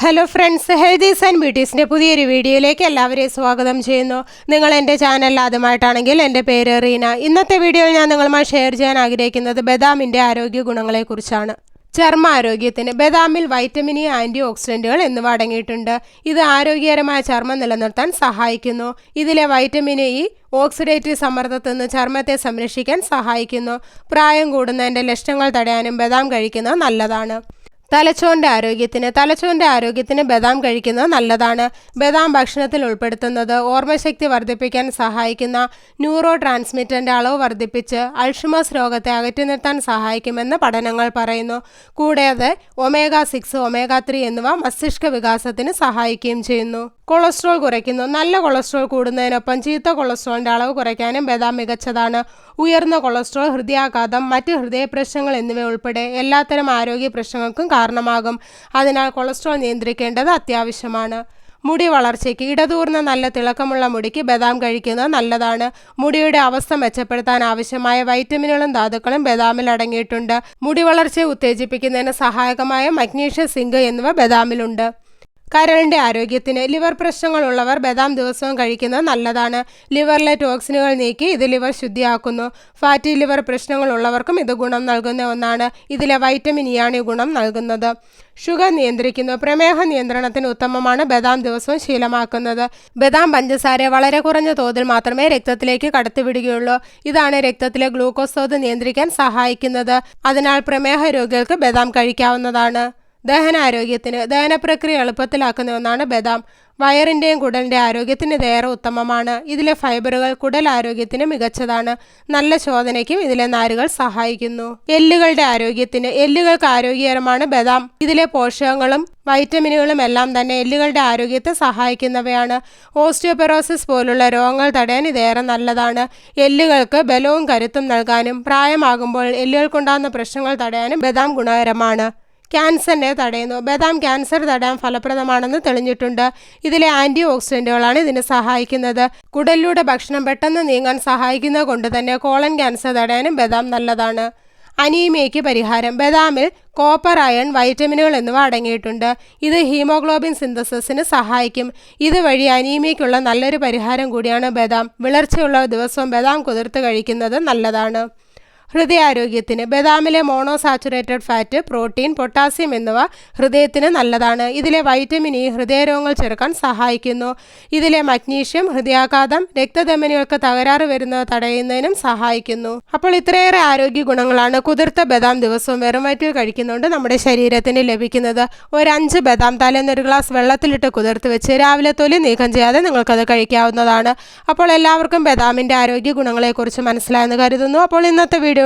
Hello friends healthies and ബ്യൂട്ടീസിന്റെ പുതിയൊരു വീഡിയോയിലേക്ക് എല്ലാവരെയും സ്വാഗതം ചെയ്യുന്നു. നിങ്ങൾ എന്റെ ചാനൽ ആദ്യമായിട്ടാണെങ്കിൽ എന്റെ പേര് റീന. ഇന്നത്തെ വീഡിയോയിൽ ഞാൻ നിങ്ങളുമായി ഷെയർ ചെയ്യാൻ ആഗ്രഹിക്കുന്നത് ബദാമിന്റെ ആരോഗ്യ ഗുണങ്ങളെക്കുറിച്ചാണ്. ചർമ്മ ആരോഗ്യത്തിന് ബദാമിൽ വൈറ്റമിൻ ഇ ആന്റി ഓക്സിഡന്റുകൾ എന്നിവ അടങ്ങിയിട്ടുണ്ട്. ഇത് ആരോഗ്യകരമായ ചർമ്മം നിലനിർത്താൻ സഹായിക്കുന്നു. ഇതിലെ വൈറ്റമിൻ ഇ ഓക്സിഡേറ്റീവ് സമ്മർദ്ദത്തിൽ നിന്ന് ചർമ്മത്തെ സംരക്ഷിക്കാൻ സഹായിക്കുന്നു. പ്രായം കൂടുന്നതിന്റെ ലക്ഷണങ്ങൾ തടയാനും ബദാം കഴിക്കുന്നത് നല്ലതാണ്. തലച്ചോറിന്റെ ആരോഗ്യത്തിന് തലച്ചോറിന്റെ ആരോഗ്യത്തിന് ബദാം കഴിക്കുന്നത് നല്ലതാണ്. ബദാം ഭക്ഷണത്തിൽ ഉൾപ്പെടുത്തുന്നത് ഓർമ്മശക്തി വർദ്ധിപ്പിക്കാൻ സഹായിക്കുന്ന ന്യൂറോ ട്രാൻസ്മിറ്ററിന്റെ അളവ് വർദ്ധിപ്പിച്ച് അൾഷിമസ് രോഗത്തെ അകറ്റി നിർത്താൻ സഹായിക്കുമെന്ന് പഠനങ്ങൾ പറയുന്നു. കൂടാതെ ഒമേഗ സിക്സ് ഒമേഗ ത്രീ എന്നിവ മസ്തിഷ്ക വികാസത്തിന് സഹായിക്കുകയും ചെയ്യുന്നു. കൊളസ്ട്രോൾ കുറയ്ക്കുന്നു. നല്ല കൊളസ്ട്രോൾ കൂടുന്നതിനൊപ്പം ചീത്ത കൊളസ്ട്രോളിന്റെ അളവ് കുറയ്ക്കാനും ബദാം മികച്ചതാണ്. ഉയർന്ന കൊളസ്ട്രോൾ ഹൃദയാഘാതം മറ്റ് ഹൃദയ പ്രശ്നങ്ങൾ എന്നിവ ഉൾപ്പെടെ എല്ലാത്തരം ആരോഗ്യ പ്രശ്നങ്ങൾക്കും കാരണമാകും. അതിനാൽ കൊളസ്ട്രോൾ നിയന്ത്രിക്കേണ്ടത് അത്യാവശ്യമാണ്. മുടി വളർച്ചയ്ക്ക് ഇടതൂർന്ന നല്ല തിളക്കമുള്ള മുടിക്ക് ബദാം കഴിക്കുന്നത് നല്ലതാണ്. മുടിയുടെ അവസ്ഥ മെച്ചപ്പെടുത്താൻ ആവശ്യമായ വൈറ്റമിനുകളും ധാതുക്കളും ബദാമിൽ അടങ്ങിയിട്ടുണ്ട്. മുടി വളർച്ചയെ ഉത്തേജിപ്പിക്കുന്നതിന് സഹായകമായ മഗ്നീഷ്യം സിങ്ക് എന്നിവ ബദാമിലുണ്ട്. കരളിന്റെ ആരോഗ്യത്തിന് ലിവർ പ്രശ്നങ്ങളുള്ളവർ ബദാം ദിവസവും കഴിക്കുന്നത് നല്ലതാണ്. ലിവറിലെ ടോക്സിനുകൾ നീക്കി ഇത് ലിവർ ശുദ്ധിയാക്കുന്നു. ഫാറ്റി ലിവർ പ്രശ്നങ്ങളുള്ളവർക്കും ഇത് ഗുണം നൽകുന്ന ഒന്നാണ്. ഇതിലെ വൈറ്റമിൻ ഇയാണ് ആണ് ഗുണം നൽകുന്നത്. ഷുഗർ നിയന്ത്രിക്കുന്നു. പ്രമേഹ നിയന്ത്രണത്തിന് ഉത്തമമാണ് ബദാം ദിവസവും ശീലമാക്കുന്നത്. ബദാം പഞ്ചസാര വളരെ കുറഞ്ഞ തോതിൽ മാത്രമേ രക്തത്തിലേക്ക് കടത്തിവിടുകയുള്ളൂ. ഇതാണ് രക്തത്തിലെ ഗ്ലൂക്കോസ് തോത് നിയന്ത്രിക്കാൻ സഹായിക്കുന്നത്. അതിനാൽ പ്രമേഹ രോഗികൾക്ക് ബദാം കഴിക്കാവുന്നതാണ്. ദഹനാരോഗ്യത്തിന് ദഹനപ്രക്രിയ എളുപ്പത്തിലാക്കുന്ന ഒന്നാണ് ബദാം. വയറിന്റെയും കുടലിന്റെ ആരോഗ്യത്തിന് ഇതേറെ ഉത്തമമാണ്. ഇതിലെ ഫൈബറുകൾ കുടൽ ആരോഗ്യത്തിന് മികച്ചതാണ്. നല്ല ശോധനയ്ക്കും ഇതിലെ നാരുകൾ സഹായിക്കുന്നു. എല്ലുകളുടെ ആരോഗ്യത്തിന് എല്ലുകൾക്ക് ആരോഗ്യകരമാണ് ബദാം. ഇതിലെ പോഷകങ്ങളും വൈറ്റമിനുകളും എല്ലാം തന്നെ എല്ലുകളുടെ ആരോഗ്യത്തെ സഹായിക്കുന്നവയാണ്. ഓസ്റ്റിയോപെറോസിസ് പോലുള്ള രോഗങ്ങൾ തടയാൻ ഇതേറെ നല്ലതാണ്. എല്ലുകൾക്ക് ബലവും കരുത്തും നൽകാനും പ്രായമാകുമ്പോൾ എല്ലുകൾക്കുണ്ടാകുന്ന പ്രശ്നങ്ങൾ തടയാനും ബദാം ഗുണകരമാണ്. ക്യാൻസറിനെ തടയുന്നു. ബദാം ക്യാൻസർ തടയാൻ ഫലപ്രദമാണെന്ന് തെളിഞ്ഞിട്ടുണ്ട്. ഇതിലെ ആന്റി ഓക്സിഡന്റുകളാണ് ഇതിനെ സഹായിക്കുന്നത്. കുടലിലൂടെ ഭക്ഷണം പെട്ടെന്ന് നീങ്ങാൻ സഹായിക്കുന്നത് കൊണ്ട് തന്നെ കോളൻ ക്യാൻസർ തടയാനും ബദാം നല്ലതാണ്. അനീമിയയ്ക്ക് പരിഹാരം. ബദാമിൽ കോപ്പർ അയൺ വൈറ്റമിനുകൾ എന്നിവ അടങ്ങിയിട്ടുണ്ട്. ഇത് ഹീമോഗ്ലോബിൻ സിന്തസിസിന് സഹായിക്കും. ഇതുവഴി അനീമിയയ്ക്കുള്ള നല്ലൊരു പരിഹാരം കൂടിയാണ് ബദാം. വിളർച്ചയുള്ള ദിവസവും ബദാം കുതിർത്ത് കഴിക്കുന്നത് നല്ലതാണ്. ഹൃദയാരോഗ്യത്തിന് ബദാമിലെ മോണോസാച്ചുറേറ്റഡ് ഫാറ്റ് പ്രോട്ടീൻ പൊട്ടാസ്യം എന്നിവ ഹൃദയത്തിന് നല്ലതാണ്. ഇതിലെ വൈറ്റമിൻ ഇ ഹൃദയരോഗങ്ങൾ ചെറുക്കാൻ സഹായിക്കുന്നു. ഇതിലെ മഗ്നീഷ്യം ഹൃദയാഘാതം രക്തധമനികൾക്ക് തകരാറ് വരുന്നത് തടയുന്നതിനും സഹായിക്കുന്നു. അപ്പോൾ ഇത്രയേറെ ആരോഗ്യ ഗുണങ്ങളാണ് കുതിർത്ത ബദാം ദിവസവും വെറും വയറ്റിൽ കഴിക്കുന്നതുകൊണ്ട് നമ്മുടെ ശരീരത്തിന് ലഭിക്കുന്നത്. ഒരു അഞ്ച് ബദാം തലേന്ന് ഒരു ഗ്ലാസ് വെള്ളത്തിലിട്ട് കുതിർത്ത് വെച്ച് രാവിലെ തൊലി നീക്കം ചെയ്യാതെ നിങ്ങൾക്കത് കഴിക്കാവുന്നതാണ്. അപ്പോൾ എല്ലാവർക്കും ബദാമിന്റെ ആരോഗ്യ ഗുണങ്ങളെക്കുറിച്ച് മനസ്സിലായെന്ന് കരുതുന്നു. അപ്പോൾ ഇന്നത്തെ വീഡിയോ